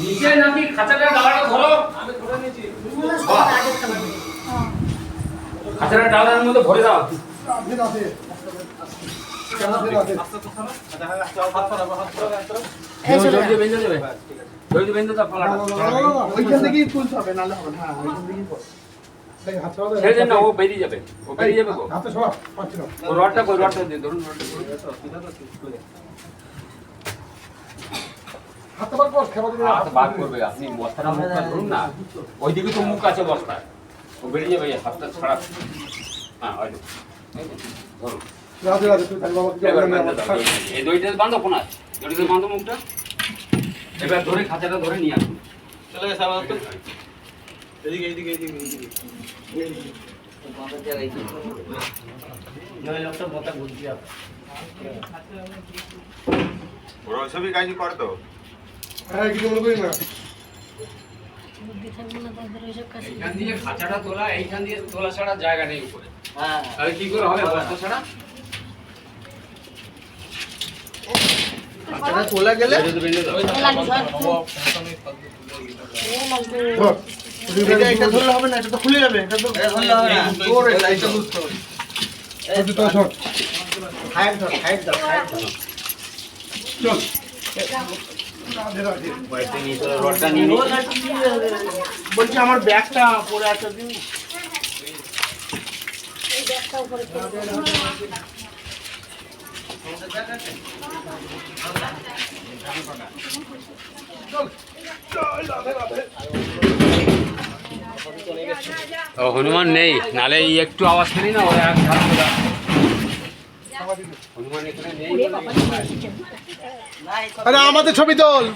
নিচে নাকি খাঁচাটা ডালাটা ধরো খাঁচাটা ডালার মধ্যে ভরে দাও আপনি বস্তাটা ধরুন না ওইদিকে তো মুখ আছে বস্তা ও বেরিয়ে যাবে হাতটা ছাড়া হ্যাঁ ধরুন রাধে রাধে তুই তাহলে বাবাকে এবার জল দাও, দড়িটা। এই দড়িটা বাঁধো কোনায় দড়িতে বাঁধো মুখটা। এবার ধরে খাঁচাটা ধরে নিয়ে আসুন। চলে গেছে আবার তো। এদিকে এদিকে এদিকে এদিকে। ওরা ওইসবই কাজই করে হ্যাঁ কিছু মনে করি না? বুদ্ধি থাকবে না তাদের ওইসব কাজ এইখান দিয়ে খাঁচাটা তোলা এইখান দিয়ে তোলা ছাড়া জায়গা নেই উপরে। হ্যাঁ। তাহলে কি করে হবে? বস্তা ছাড়া? আচ্ছা তোলা গেলে? এটা এটা এটা ধরলে হবে না এটা তো খুলে যাবে এটা তো ধরলে হবে না। তোর এটা এটা বুঝতে হবে। এই তো সর হাইট ধর হাইট ধর হাইট চল। বলছি আমার ব্যাগটা পরে আছে দিন ব্যাগটা উপরে ও হনুমান নেই। নালে একটু আওয়াজ করি না ওরা। হনুমান এখানে নেই। আরে আমাদের ছবি তোল।